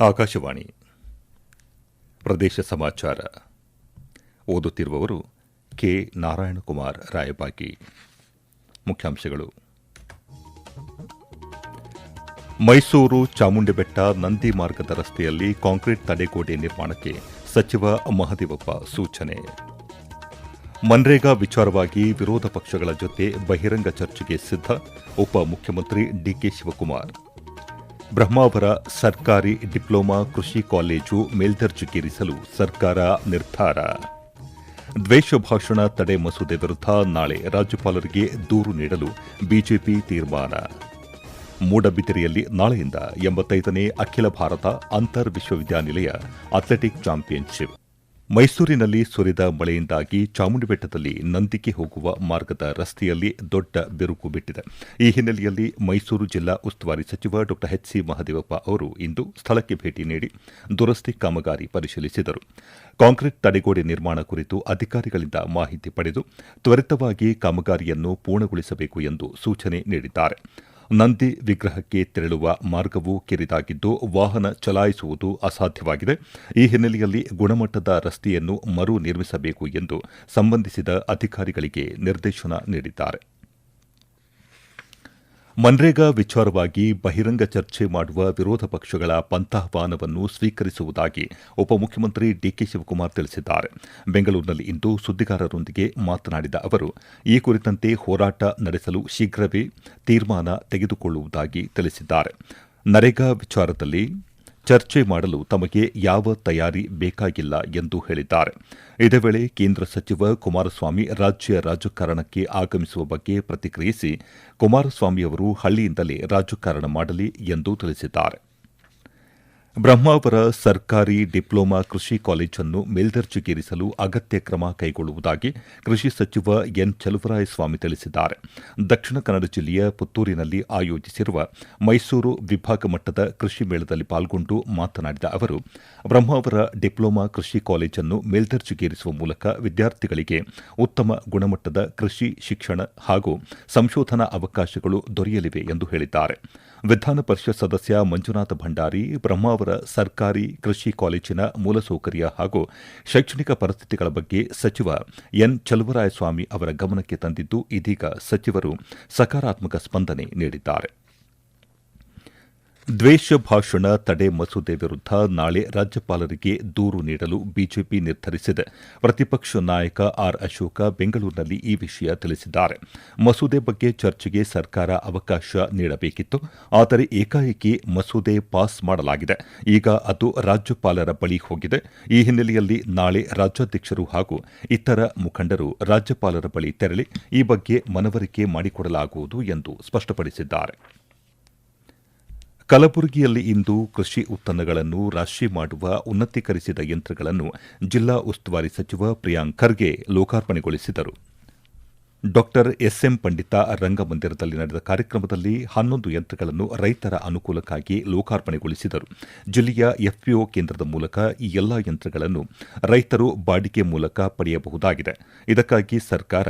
ಆಕಾಶವಾಣಿ. ಪ್ರದೇಶ ಸಮಾಚಾರ. ಓದುತ್ತಿರುವವರು ಕೆ. ನಾರಾಯಣಕುಮಾರ್ ರಾಯಬಾಗಿ. ಮುಖ್ಯಾಂಶಗಳು. ಮೈಸೂರು ಚಾಮುಂಡಿಬೆಟ್ಟ ನಂದಿ ಮಾರ್ಗದ ರಸ್ತೆಯಲ್ಲಿ ಕಾಂಕ್ರೀಟ್ ತಡೆಗೋಡೆ ನಿರ್ಮಾಣಕ್ಕೆ ಸಚಿವ ಮಹದೇವಪ್ಪ ಸೂಚನೆ. ಮನ್ರೇಗಾ ವಿಚಾರವಾಗಿ ವಿರೋಧ ಪಕ್ಷಗಳ ಜೊತೆ ಬಹಿರಂಗ ಚರ್ಚೆಗೆ ಸಿದ್ಧ ಉಪಮುಖ್ಯಮಂತ್ರಿ ಡಿಕೆ ಶಿವಕುಮಾರ್. ಬ್ರಹ್ಮಾವರ ಸರ್ಕಾರಿ ಡಿಪ್ಲೊಮಾ ಕೃಷಿ ಕಾಲೇಜು ಮೇಲ್ದರ್ಜೆಗೇರಿಸಲು ಸರ್ಕಾರ ನಿರ್ಧಾರ. ದ್ವೇಷ ಭಾಷಣ ತಡೆ ಮಸೂದೆ ವಿರುದ್ಧ ನಾಳೆ ರಾಜ್ಯಪಾಲರಿಗೆ ದೂರು ನೀಡಲು ಬಿಜೆಪಿ ತೀರ್ಮಾನ. ಮೂಡಬಿದಿರೆಯಲ್ಲಿ ನಾಳೆಯಿಂದ ಎಂಬತ್ತೈದನೇ ಅಖಿಲ ಭಾರತ ಅಂತರ್ ವಿಶ್ವವಿದ್ಯಾನಿಲಯ ಅಥ್ಲೆಟಿಕ್ ಚಾಂಪಿಯನ್ಶಿಪ್. ಮೈಸೂರಿನಲ್ಲಿ ಸುರಿದ ಮಳೆಯಿಂದಾಗಿ ಚಾಮುಂಡಿಬೆಟ್ಟದಲ್ಲಿ ನಂದಿಗೆ ಹೋಗುವ ಮಾರ್ಗದ ರಸ್ತೆಯಲ್ಲಿ ದೊಡ್ಡ ಬಿರುಕು ಬಿಟ್ಟಿದೆ. ಈ ಹಿನ್ನೆಲೆಯಲ್ಲಿ ಮೈಸೂರು ಜಿಲ್ಲಾ ಉಸ್ತುವಾರಿ ಸಚಿವ ಡಾ ಎಚ್ ಸಿ ಮಹದೇವಪ್ಪ ಅವರು ಇಂದು ಸ್ಥಳಕ್ಕೆ ಭೇಟಿ ನೀಡಿ ದುರಸ್ತಿ ಕಾಮಗಾರಿ ಪರಿಶೀಲಿಸಿದರು. ಕಾಂಕ್ರೀಟ್ ತಡೆಗೋಡೆ ನಿರ್ಮಾಣ ಕುರಿತು ಅಧಿಕಾರಿಗಳಿಂದ ಮಾಹಿತಿ ಪಡೆದು ತ್ವರಿತವಾಗಿ ಕಾಮಗಾರಿಯನ್ನು ಪೂರ್ಣಗೊಳಿಸಬೇಕು ಎಂದು ಸೂಚನೆ ನೀಡಿದ್ದಾರೆ. ನಂದಿ ವಿಗ್ರಹಕ್ಕೆ ತೆರಳುವ ಮಾರ್ಗವು ಕಿರಿದಾಗಿದ್ದು ವಾಹನ ಚಲಾಯಿಸುವುದು ಅಸಾಧ್ಯವಾಗಿದೆ. ಈ ಹಿನ್ನೆಲೆಯಲ್ಲಿ ಗುಣಮಟ್ಟದ ರಸ್ತೆಯನ್ನು ಮರು ನಿರ್ಮಿಸಬೇಕು ಎಂದು ಸಂಬಂಧಿಸಿದ ಅಧಿಕಾರಿಗಳಿಗೆ ನಿರ್ದೇಶನ ನೀಡಿದ್ದಾರೆ. ಮನ್ರೇಗಾ ವಿಚಾರವಾಗಿ ಬಹಿರಂಗ ಚರ್ಚೆ ಮಾಡುವ ವಿರೋಧ ಪಕ್ಷಗಳ ಪಂಥಾಹ್ವಾನವನ್ನು ಸ್ವೀಕರಿಸುವುದಾಗಿ ಉಪಮುಖ್ಯಮಂತ್ರಿ ಡಿಕೆ ಶಿವಕುಮಾರ್ ತಿಳಿಸಿದ್ದಾರೆ. ಬೆಂಗಳೂರಿನಲ್ಲಿಂದು ಸುದ್ದಿಗಾರರೊಂದಿಗೆ ಮಾತನಾಡಿದ ಅವರು, ಈ ಕುರಿತಂತೆ ಹೋರಾಟ ನಡೆಸಲು ಶೀಘ್ರವೇ ತೀರ್ಮಾನ ತೆಗೆದುಕೊಳ್ಳುವುದಾಗಿ ತಿಳಿಸಿದ್ದಾರೆ. ನರೇಗಾ ವಿಚಾರದಲ್ಲಿ ಚರ್ಚೆ ಮಾಡಲು ತಮಗೆ ಯಾವ ತಯಾರಿ ಬೇಕಾಗಿಲ್ಲ ಎಂದು ಹೇಳಿದ್ದಾರೆ. ಇದೇ ವೇಳೆ ಕೇಂದ್ರ ಸಚಿವ ಕುಮಾರಸ್ವಾಮಿ ರಾಜ್ಯ ರಾಜಕಾರಣಕ್ಕೆ ಆಗಮಿಸುವ ಬಗ್ಗೆ ಪ್ರತಿಕ್ರಿಯಿಸಿ ಕುಮಾರಸ್ವಾಮಿಯವರು ಹಳ್ಳಿಯಿಂದಲೇ ರಾಜಕಾರಣ ಮಾಡಲಿ ಎಂದು ತಿಳಿಸಿದ್ದಾರೆ. ಬ್ರಹ್ಮಾವರ ಸರ್ಕಾರಿ ಡಿಪ್ಲೊಮಾ ಕೃಷಿ ಕಾಲೇಜನ್ನು ಮೇಲ್ದರ್ಜೆಗೇರಿಸಲು ಅಗತ್ಯ ಕ್ರಮ ಕೈಗೊಳ್ಳುವುದಾಗಿ ಕೃಷಿ ಸಚಿವ ಎನ್ ಚಲುವರಾಯಸ್ವಾಮಿ ತಿಳಿಸಿದ್ದಾರೆ. ದಕ್ಷಿಣ ಕನ್ನಡ ಜಿಲ್ಲೆಯ ಪುತ್ತೂರಿನಲ್ಲಿ ಆಯೋಜಿಸಿರುವ ಮೈಸೂರು ವಿಭಾಗ ಮಟ್ಟದ ಕೃಷಿ ಮೇಳದಲ್ಲಿ ಪಾಲ್ಗೊಂಡು ಮಾತನಾಡಿದ ಅವರು ಬ್ರಹ್ಮಾವರ ಡಿಪ್ಲೊಮಾ ಕೃಷಿ ಕಾಲೇಜನ್ನು ಮೇಲ್ದರ್ಜೆಗೇರಿಸುವ ಮೂಲಕ ವಿದ್ಯಾರ್ಥಿಗಳಿಗೆ ಉತ್ತಮ ಗುಣಮಟ್ಟದ ಕೃಷಿ ಶಿಕ್ಷಣ ಹಾಗೂ ಸಂಶೋಧನಾ ಅವಕಾಶಗಳು ದೊರೆಯಲಿವೆ ಎಂದು ಹೇಳಿದ್ದಾರೆ. ವಿಧಾನ ಪರಿಷತ್ ಸದಸ್ಯ ಮಂಜುನಾಥ ಭಂಡಾರಿ ಬ್ರಹ್ಮಾವರ ಸರ್ಕಾರಿ ಕೃಷಿ ಕಾಲೇಜಿನ ಮೂಲಸೌಕರ್ಯ ಹಾಗೂ ಶೈಕ್ಷಣಿಕ ಪರಿಸ್ಥಿತಿಗಳ ಬಗ್ಗೆ ಸಚಿವ ಎನ್ ಚಲುವರಾಯಸ್ವಾಮಿ ಅವರ ಗಮನಕ್ಕೆ ತಂದಿದ್ದು ಇದೀಗ ಸಚಿವರು ಸಕಾರಾತ್ಮಕ ಸ್ಪಂದನೆ ನೀಡಿದ್ದಾರೆ. ದ್ವೇಷ ಭಾಷಣ ತಡೆ ಮಸೂದೆ ವಿರುದ್ಧ ನಾಳೆ ರಾಜ್ಯಪಾಲರಿಗೆ ದೂರು ನೀಡಲು ಬಿಜೆಪಿ ನಿರ್ಧರಿಸಿದೆ. ಪ್ರತಿಪಕ್ಷ ನಾಯಕ ಆರ್ ಅಶೋಕ ಬೆಂಗಳೂರಿನಲ್ಲಿ ಈ ವಿಷಯ ತಿಳಿಸಿದ್ದಾರೆ. ಮಸೂದೆ ಬಗ್ಗೆ ಚರ್ಚೆಗೆ ಸರ್ಕಾರ ಅವಕಾಶ ನೀಡಬೇಕಿತ್ತು. ಆದರೆ ಏಕಾಏಕಿ ಮಸೂದೆ ಪಾಸ್ ಮಾಡಲಾಗಿದೆ. ಈಗ ಅದು ರಾಜ್ಯಪಾಲರ ಬಳಿ ಹೋಗಿದೆ. ಈ ಹಿನ್ನೆಲೆಯಲ್ಲಿ ನಾಳೆ ರಾಜ್ಯಾಧ್ಯಕ್ಷರು ಹಾಗೂ ಇತರ ಮುಖಂಡರು ರಾಜ್ಯಪಾಲರ ಬಳಿ ತೆರಳಿ ಈ ಬಗ್ಗೆ ಮನವರಿಕೆ ಮಾಡಿಕೊಡಲಾಗುವುದು ಎಂದು ಸ್ಪಷ್ಟಪಡಿಸಿದ್ದಾರೆ. ಕಲಬುರಗಿಯಲ್ಲಿ ಇಂದು ಕೃಷಿ ಉತ್ಪನ್ನಗಳನ್ನು ರಾಶಿ ಮಾಡುವ ಉನ್ನತೀಕರಿಸಿದ ಯಂತ್ರಗಳನ್ನು ಜಿಲ್ಲಾ ಉಸ್ತುವಾರಿ ಸಚಿವ ಪ್ರಿಯಾಂಕ್ ಖರ್ಗೆ ಲೋಕಾರ್ಪಣೆಗೊಳಿಸಿದರು. ಡಾಕ್ಟರ್ ಎಸ್ಎಂ ಪಂಡಿತ ರಂಗಮಂದಿರದಲ್ಲಿ ನಡೆದ ಕಾರ್ಯಕ್ರಮದಲ್ಲಿ ಹನ್ನೊಂದು ಯಂತ್ರಗಳನ್ನು ರೈತರ ಅನುಕೂಲಕ್ಕಾಗಿ ಲೋಕಾರ್ಪಣೆಗೊಳಿಸಿದರು. ಜಿಲ್ಲೆಯ ಎಫ್ಪಿಒ ಕೇಂದ್ರದ ಮೂಲಕ ಈ ಎಲ್ಲಾ ಯಂತ್ರಗಳನ್ನು ರೈತರು ಬಾಡಿಗೆ ಮೂಲಕ ಪಡೆಯಬಹುದಾಗಿದೆ. ಇದಕ್ಕಾಗಿ ಸರ್ಕಾರ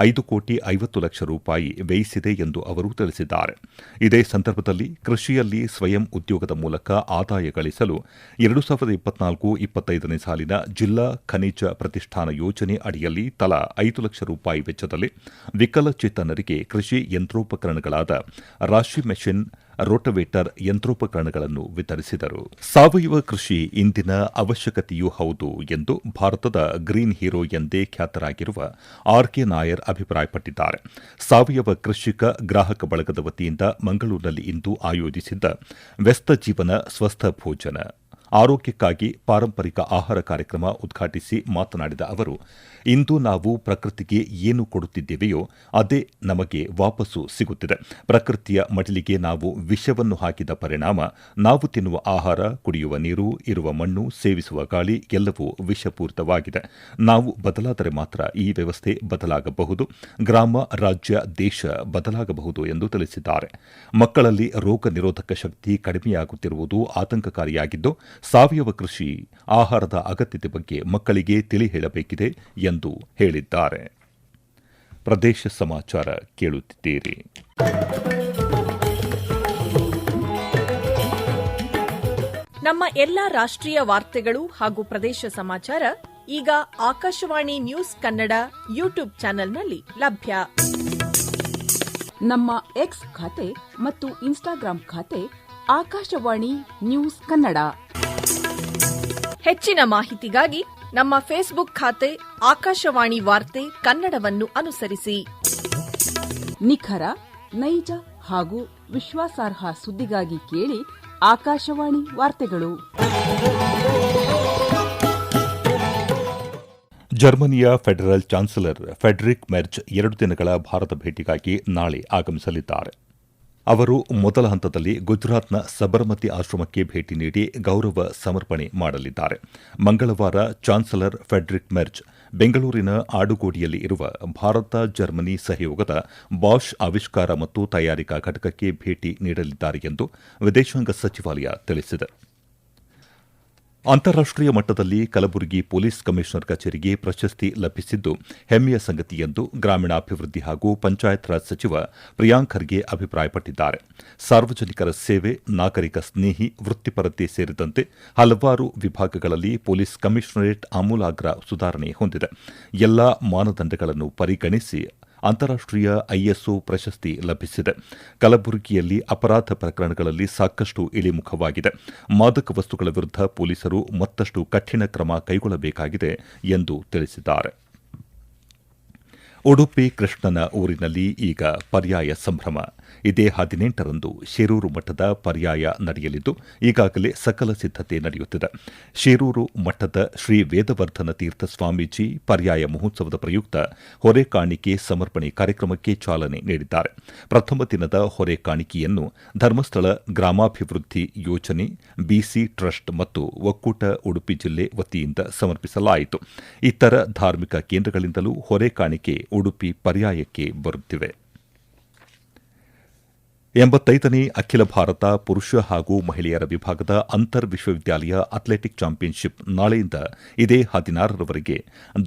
ಐದು ಕೋಟಿ ಐವತ್ತು ಲಕ್ಷ ರೂಪಾಯಿ ವ್ಯಯಿಸಿದೆ ಎಂದು ಅವರು ತಿಳಿಸಿದ್ದಾರೆ. ಇದೇ ಸಂದರ್ಭದಲ್ಲಿ ಕೃಷಿಯಲ್ಲಿ ಸ್ವಯಂ ಉದ್ಯೋಗದ ಮೂಲಕ ಆದಾಯ ಗಳಿಸಲು ಎರಡು ಸಾವಿರದ ಇಪ್ಪತ್ನಾಲ್ಕು ಇಪ್ಪತ್ತೈದನೇ ಸಾಲಿನ ಜಿಲ್ಲಾ ಖನಿಜ ಪ್ರತಿಷ್ಠಾನ ಯೋಜನೆ ಅಡಿಯಲ್ಲಿ ತಲಾ ಐದು ಲಕ್ಷ ರೂಪಾಯಿ ವೆಚ್ಚದಲ್ಲಿ ವಿಕಲಚೇತನರಿಗೆ ಕೃಷಿ ಯಂತ್ರೋಪಕರಣಗಳಾದ ರಾಶಿ ಮೆಷಿನ್, ರೋಟವೇಟರ್ ಯಂತ್ರೋಪಕರಣಗಳನ್ನು ವಿತರಿಸಿದರು. ಸಾವಯವ ಕೃಷಿ ಇಂದಿನ ಅವಶ್ಯಕತೆಯೂ ಹೌದು ಎಂದು ಭಾರತದ ಗ್ರೀನ್ ಹೀರೋ ಎಂದೇ ಖ್ಯಾತರಾಗಿರುವ ಆರ್ ಕೆ ನಾಯರ್ ಅಭಿಪ್ರಾಯಪಟ್ಟಿದ್ದಾರೆ. ಸಾವಯವ ಕೃಷಿಕ ಗ್ರಾಹಕ ಬಳಗದ ವತಿಯಿಂದ ಮಂಗಳೂರಿನಲ್ಲಿ ಇಂದು ಆಯೋಜಿಸಿದ್ದ ವ್ಯಸ್ತ ಜೀವನ ಸ್ವಸ್ಥ ಭೋಜನ. ಆರೋಗ್ಯಕ್ಕಾಗಿ ಪಾರಂಪರಿಕ ಆಹಾರ ಕಾರ್ಯಕ್ರಮ ಉದ್ಘಾಟಿಸಿ ಮಾತನಾಡಿದ ಅವರು, ಇಂದು ನಾವು ಪ್ರಕೃತಿಗೆ ಏನು ಕೊಡುತ್ತಿದ್ದೇವೆಯೋ ಅದೇ ನಮಗೆ ವಾಪಸ್ಸು ಸಿಗುತ್ತಿದೆ. ಪ್ರಕೃತಿಯ ಮಡಿಲಿಗೆ ನಾವು ವಿಷವನ್ನು ಹಾಕಿದ ಪರಿಣಾಮ ನಾವು ತಿನ್ನುವ ಆಹಾರ, ಕುಡಿಯುವ ನೀರು, ಇರುವ ಮಣ್ಣು, ಸೇವಿಸುವ ಗಾಳಿ, ಎಲ್ಲವೂ ವಿಷಪೂರಿತವಾಗಿದೆ. ನಾವು ಬದಲಾದರೆ ಮಾತ್ರ ಈ ವ್ಯವಸ್ಥೆ ಬದಲಾಗಬಹುದು. ಗ್ರಾಮ, ರಾಜ್ಯ, ದೇಶ ಬದಲಾಗಬಹುದು ಎಂದು ತಿಳಿಸಿದ್ದಾರೆ. ಮಕ್ಕಳಲ್ಲಿ ರೋಗ ನಿರೋಧಕ ಶಕ್ತಿ ಕಡಿಮೆಯಾಗುತ್ತಿರುವುದು ಆತಂಕಕಾರಿಯಾಗಿದ್ದು ಸಾವಯವ ಕೃಷಿ ಆಹಾರದ ಅಗತ್ಯತೆ ಬಗ್ಗೆ ಮಕ್ಕಳಿಗೆ ತಿಳಿ ಹೇಳಬೇಕಿದೆ ಎಂದು ಹೇಳಿದ್ದಾರೆ. ಪ್ರದೇಶ ಸಮಾಚಾರ ಕೇಳುತ್ತಿದ್ದೀರಿ. ನಮ್ಮ ಎಲ್ಲಾ ರಾಷ್ಟ್ರೀಯ ವಾರ್ತೆಗಳು ಹಾಗೂ ಪ್ರದೇಶ ಸಮಾಚಾರ ಈಗ ಆಕಾಶವಾಣಿ ನ್ಯೂಸ್ ಕನ್ನಡ ಯೂಟ್ಯೂಬ್ ಚಾನೆಲ್ನಲ್ಲಿ ಲಭ್ಯ. ನಮ್ಮ ಎಕ್ಸ್ ಖಾತೆ ಮತ್ತು ಇನ್ಸ್ಟಾಗ್ರಾಂ ಖಾತೆ ಆಕಾಶವಾಣಿ ನ್ಯೂಸ್ ಕನ್ನಡ. ಹೆಚ್ಚಿನ ಮಾಹಿತಿಗಾಗಿ ನಮ್ಮ ಫೇಸ್ಬುಕ್ ಖಾತೆ ಆಕಾಶವಾಣಿ ವಾರ್ತೆ ಕನ್ನಡವನ್ನು ಅನುಸರಿಸಿ. ನಿಖರ ನೈಜ ಹಾಗೂ ವಿಶ್ವಾಸಾರ್ಹ ಸುದ್ದಿಗಾಗಿ ಕೇಳಿ ಆಕಾಶವಾಣಿ ವಾರ್ತೆಗಳು. ಜರ್ಮನಿಯ ಫೆಡರಲ್ ಚಾನ್ಸಲರ್ ಫೆಡ್ರಿಕ್ ಮೆರ್ಜ್ ಎರಡು ದಿನಗಳ ಭಾರತ ಭೇಟಿಗಾಗಿ ನಾಳೆ ಆಗಮಿಸಲಿದ್ದಾರೆ. ಅವರು ಮೊದಲ ಹಂತದಲ್ಲಿ ಗುಜರಾತ್ನ ಸಬರಮತಿ ಆಶ್ರಮಕ್ಕೆ ಭೇಟಿ ನೀಡಿ ಗೌರವ ಸಮರ್ಪಣೆ ಮಾಡಲಿದ್ದಾರೆ. ಮಂಗಳವಾರ ಚಾನ್ಸಲರ್ ಫೆಡ್ರಿಕ್ ಮೆರ್ಜ್ ಬೆಂಗಳೂರಿನ ಆಡುಗೋಡಿಯಲ್ಲಿ ಇರುವ ಭಾರತ ಜರ್ಮನಿ ಸಹಯೋಗದ ಬಾಷ್ ಆವಿಷ್ಕಾರ ಮತ್ತು ತಯಾರಿಕಾ ಘಟಕಕ್ಕೆ ಭೇಟಿ ನೀಡಲಿದ್ದಾರೆ ಎಂದು ವಿದೇಶಾಂಗ ಸಚಿವಾಲಯ ತಿಳಿಸಿದೆ. ಅಂತಾರಾಷ್ಟೀಯ ಮಟ್ಟದಲ್ಲಿ ಕಲಬುರಗಿ ಪೊಲೀಸ್ ಕಮಿಷನರ್ ಕಚೇರಿಗೆ ಪ್ರಶಸ್ತಿ ಲಭಿಸಿದ್ದು ಹೆಮ್ಮೆಯ ಸಂಗತಿ ಎಂದು ಗ್ರಾಮೀಣಾಭಿವೃದ್ಧಿ ಹಾಗೂ ಪಂಚಾಯತ್ ರಾಜ್ ಸಚಿವ ಪ್ರಿಯಾಂಕ್ ಖರ್ಗೆ ಅಭಿಪ್ರಾಯಪಟ್ಟಿದ್ದಾರೆ. ಸಾರ್ವಜನಿಕರ ಸೇವೆ, ನಾಗರಿಕ ಸ್ನೇಹಿ, ವೃತ್ತಿಪರತೆ ಸೇರಿದಂತೆ ಹಲವಾರು ವಿಭಾಗಗಳಲ್ಲಿ ಪೊಲೀಸ್ ಕಮಿಷನರೇಟ್ ಆಮೂಲಾಗ್ರ ಸುಧಾರಣೆ ಹೊಂದಿದೆ. ಎಲ್ಲಾ ಮಾನದಂಡಗಳನ್ನು ಪರಿಗಣಿಸಿ ಅಂತಾರಾಷ್ಟೀಯ ಐಎಸ್ಒ ಪ್ರಶಸ್ತಿ ಲಭಿಸಿದೆ. ಕಲಬುರಗಿಯಲ್ಲಿ ಅಪರಾಧ ಪ್ರಕರಣಗಳಲ್ಲಿ ಸಾಕಷ್ಟು ಇಳಿಮುಖವಾಗಿದೆ. ಮಾದಕ ವಸ್ತುಗಳ ವಿರುದ್ಧ ಪೊಲೀಸರು ಮತ್ತಷ್ಟು ಕಠಿಣ ಕ್ರಮ ಕೈಗೊಳ್ಳಬೇಕಾಗಿದೆ ಎಂದು ತಿಳಿಸಿದ್ದಾರೆ. ಉಡುಪಿ ಕೃಷ್ಣನ ಊರಿನಲ್ಲಿ ಈಗ ಪರ್ಯಾಯ ಸಂಭ್ರಮ. ಇದೇ ಹದಿನೆಂಟರಂದು ಶೇರೂರು ಮಠದ ಪರ್ಯಾಯ ನಡೆಯಲಿದ್ದು, ಈಗಾಗಲೇ ಸಕಲ ಸಿದ್ದತೆ ನಡೆಯುತ್ತಿದೆ. ಶೇರೂರು ಮಠದ ಶ್ರೀ ವೇದವರ್ಧನ ತೀರ್ಥ ಸ್ವಾಮೀಜಿ ಪರ್ಯಾಯ ಮಹೋತ್ಸವದ ಪ್ರಯುಕ್ತ ಹೊರೆ ಕಾಣಿಕೆ ಸಮರ್ಪಣೆ ಕಾರ್ಯಕ್ರಮಕ್ಕೆ ಚಾಲನೆ ನೀಡಿದ್ದಾರೆ. ಪ್ರಥಮ ದಿನದ ಹೊರೆ ಕಾಣಿಕೆಯನ್ನು ಧರ್ಮಸ್ಥಳ ಗ್ರಾಮಾಭಿವೃದ್ಧಿ ಯೋಜನೆ ಬಿಸಿ ಟ್ರಸ್ಟ್ ಮತ್ತು ಒಕ್ಕೂಟ ಉಡುಪಿ ಜಿಲ್ಲೆ ವತಿಯಿಂದ ಸಮರ್ಪಿಸಲಾಯಿತು. ಇತರ ಧಾರ್ಮಿಕ ಕೇಂದ್ರಗಳಿಂದಲೂ ಹೊರೆ ಕಾಣಿಕೆ ಉಡುಪಿ ಪರ್ಯಾಯಕ್ಕೆ ಬರುತ್ತಿವೆ. ಎಂಬತ್ತೈದನೇ ಅಖಿಲ ಭಾರತ ಪುರುಷ ಹಾಗೂ ಮಹಿಳೆಯರ ವಿಭಾಗದ ಅಂತರ್ ವಿಶ್ವವಿದ್ಯಾಲಯ ಅಥ್ಲೆಟಿಕ್ ಚಾಂಪಿಯನ್ಶಿಪ್ ನಾಳೆಯಿಂದ ಇದೇ ಹದಿನಾರರವರೆಗೆ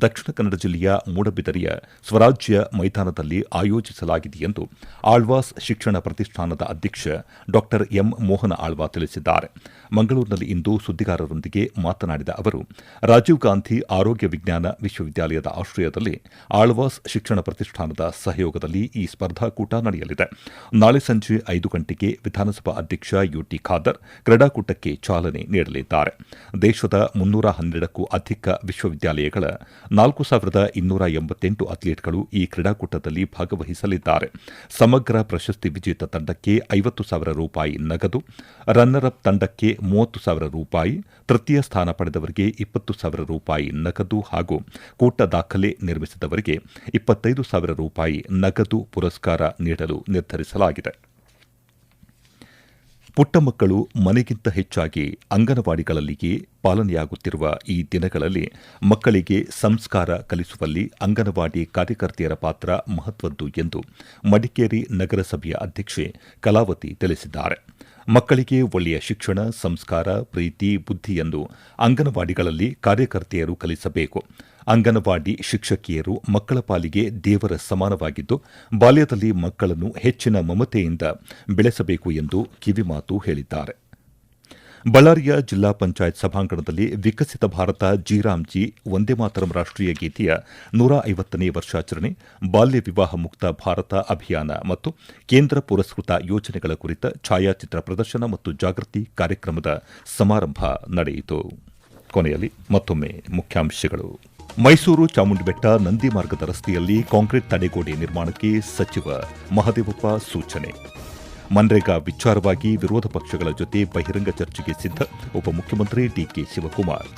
ದಕ್ಷಿಣ ಕನ್ನಡ ಜಿಲ್ಲೆಯ ಮೂಡಬಿದರಿಯ ಸ್ವರಾಜ್ಯ ಮೈದಾನದಲ್ಲಿ ಆಯೋಜಿಸಲಾಗಿದೆ ಎಂದು ಆಳ್ವಾಸ್ ಶಿಕ್ಷಣ ಪ್ರತಿಷ್ಠಾನದ ಅಧ್ಯಕ್ಷ ಡಾ ಎಂ ಮೋಹನ ಆಳ್ವಾ ತಿಳಿಸಿದ್ದಾರೆ. ಮಂಗಳೂರಿನಲ್ಲಿ ಇಂದು ಸುದ್ದಿಗಾರರೊಂದಿಗೆ ಮಾತನಾಡಿದ ಅವರು, ರಾಜೀವ್ ಗಾಂಧಿ ಆರೋಗ್ಯ ವಿಜ್ಞಾನ ವಿಶ್ವವಿದ್ಯಾಲಯದ ಆಶ್ರಯದಲ್ಲಿ ಆಳ್ವಾಸ್ ಶಿಕ್ಷಣ ಪ್ರತಿಷ್ಠಾನದ ಸಹಯೋಗದಲ್ಲಿ ಈ ಸ್ಪರ್ಧಾಕೂಟ ನಡೆಯಲಿದೆ. ನಾಳೆ ಸಂಜೆ ಐದು ಗಂಟೆಗೆ ವಿಧಾನಸಭಾ ಅಧ್ಯಕ್ಷ ಯುಟಿ ಖಾದರ್ ಕ್ರೀಡಾಕೂಟಕ್ಕೆ ಚಾಲನೆ ನೀಡಲಿದ್ದಾರೆ. ದೇಶದ ಮುನ್ನೂರ ಹನ್ನೆರಡಕ್ಕೂ ಅಧಿಕ ವಿಶ್ವವಿದ್ಯಾಲಯಗಳ ನಾಲ್ಕು ಸಾವಿರದ ಇನ್ನೂರ ಎಂಬತ್ತೆಂಟು ಅಥ್ಲೀಟ್ಗಳು ಈ ಕ್ರೀಡಾಕೂಟದಲ್ಲಿ ಭಾಗವಹಿಸಲಿದ್ದಾರೆ. ಸಮಗ್ರ ಪ್ರಶಸ್ತಿ ವಿಜೇತ ತಂಡಕ್ಕೆ ಐವತ್ತು ಸಾವಿರ ರೂಪಾಯಿ ನಗದು ರನ್ನರ್ ಅಪ್ ತಂಡಕ್ಕೆ ಮೂವತ್ತು ಸಾವಿರ ರೂಪಾಯಿ, ತೃತೀಯ ಸ್ಥಾನ ಪಡೆದವರಿಗೆ ಇಪ್ಪತ್ತು ಸಾವಿರ ರೂಪಾಯಿ ನಗದು ಹಾಗೂ ಕೂಟ ದಾಖಲೆ ನಿರ್ಮಿಸಿದವರಿಗೆ ಇಪ್ಪತ್ತೈದು ಸಾವಿರ ರೂಪಾಯಿ ನಗದು ಪುರಸ್ಕಾರ ನೀಡಲು ನಿರ್ಧರಿಸಲಾಗಿದೆ. ಪುಟ್ಟ ಮಕ್ಕಳು ಮನೆಗಿಂತ ಹೆಚ್ಚಾಗಿ ಅಂಗನವಾಡಿಗಳಲ್ಲಿಯೇ ಪಾಲನೆಯಾಗುತ್ತಿರುವ ಈ ದಿನಗಳಲ್ಲಿ ಮಕ್ಕಳಿಗೆ ಸಂಸ್ಕಾರ ಕಲಿಸುವಲ್ಲಿ ಅಂಗನವಾಡಿ ಕಾರ್ಯಕರ್ತೆಯರ ಪಾತ್ರ ಮಹತ್ವದ್ದು ಎಂದು ಮಡಿಕೇರಿ ನಗರಸಭೆಯ ಅಧ್ಯಕ್ಷೆ ಕಲಾವತಿ ತಿಳಿಸಿದ್ದಾರೆ. ಮಕ್ಕಳಿಗೆ ಒಳ್ಳೆಯ ಶಿಕ್ಷಣ, ಸಂಸ್ಕಾರ, ಪ್ರೀತಿ ಬುದ್ಧಿಯನ್ನು ಅಂಗನವಾಡಿಗಳಲ್ಲಿ ಕಾರ್ಯಕರ್ತೆಯರು ಕಲಿಸಬೇಕು. ಅಂಗನವಾಡಿ ಶಿಕ್ಷಕಿಯರು ಮಕ್ಕಳ ಪಾಲಿಗೆ ದೇವರ ಸಮಾನವಾಗಿದ್ದು, ಬಾಲ್ಯದಲ್ಲಿ ಮಕ್ಕಳನ್ನು ಹೆಚ್ಚಿನ ಮಮತೆಯಿಂದ ಬೆಳೆಸಬೇಕು ಎಂದು ಕಿವಿಮಾತು ಹೇಳಿದ್ದಾರೆ. ಬಳ್ಳಾರಿಯ ಜಿಲ್ಲಾ ಪಂಚಾಯತ್ ಸಭಾಂಗಣದಲ್ಲಿ ವಿಕಸಿತ ಭಾರತ ಜೀರಾಮ್ಜಿ ವಂದೇ ಮಾತರಂ ರಾಷ್ಟೀಯ ಗೀತೆಯ ನೂರ ಐವತ್ತನೇ ವರ್ಷಾಚರಣೆ, ಬಾಲ್ಯ ವಿವಾಹ ಮುಕ್ತ ಭಾರತ ಅಭಿಯಾನ ಮತ್ತು ಕೇಂದ್ರ ಪುರಸ್ಕೃತ ಯೋಜನೆಗಳ ಕುರಿತ ಛಾಯಾಚಿತ್ರ ಪ್ರದರ್ಶನ ಮತ್ತು ಜಾಗೃತಿ ಕಾರ್ಯಕ್ರಮದ ಸಮಾರಂಭ ನಡೆಯಿತು. ಕೊನೆಯಲ್ಲಿ ಮತ್ತೊಮ್ಮೆ ಮುಖ್ಯಾಂಶಗಳು. ಮೈಸೂರು ಚಾಮುಂಡಿಬೆಟ್ಟ ನಂದಿ ಮಾರ್ಗದ ರಸ್ತೆಯಲ್ಲಿ ಕಾಂಕ್ರೀಟ್ ತಡೆಗೋಡೆ ನಿರ್ಮಾಣಕ್ಕೆ ಸಚಿವ ಮಹದೇವಪ್ಪ ಸೂಚನೆ. ಮನ್ರೇಗಾ ವಿಚಾರವಾಗಿ ವಿರೋಧ ಪಕ್ಷಗಳ ಜೊತೆ ಬಹಿರಂಗ ಚರ್ಚೆಗೆ ಸಿದ್ಧ ಉಪಮುಖ್ಯಮಂತ್ರಿ ಡಿಕೆ ಶಿವಕುಮಾರ್.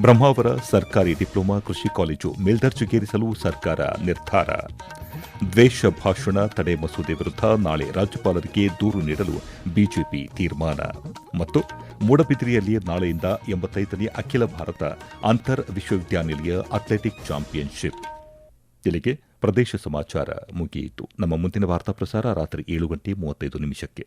ಬ್ರಹ್ಮಾವರ ಸರ್ಕಾರಿ ಡಿಪ್ಲೊಮಾ ಕೃಷಿ ಕಾಲೇಜು ಮೇಲ್ದರ್ಜೆಗೇರಿಸಲು ಸರ್ಕಾರ ನಿರ್ಧಾರ. ದ್ವೇಷ ಭಾಷಣ ತಡೆ ಮಸೂದೆ ವಿರುದ್ಧ ನಾಳೆ ರಾಜ್ಯಪಾಲರಿಗೆ ದೂರು ನೀಡಲು ಬಿಜೆಪಿ ತೀರ್ಮಾನ. ಮತ್ತು ಮೂಡಬಿದ್ರಿಯಲ್ಲಿ ನಾಳೆಯಿಂದ ಎಂಬತ್ತೈದನೇ ಅಖಿಲ ಭಾರತ ಅಂತರ್ ವಿಶ್ವವಿದ್ಯಾನಿಲಯ ಅಥ್ಲೆಟಿಕ್ ಚಾಂಪಿಯನ್ಶಿಪ್. ಇಲ್ಲಿಗೆ ಪ್ರದೇಶ ಸಮಾಚಾರ ಮುಗಿಯಿತು. ನಮ್ಮ ಮುಂದಿನ ವಾರ್ತಾ ಪ್ರಸಾರ ರಾತ್ರಿ ಏಳು ಗಂಟೆ ಮೂವತ್ತೈದು ನಿಮಿಷಕ್ಕೆ.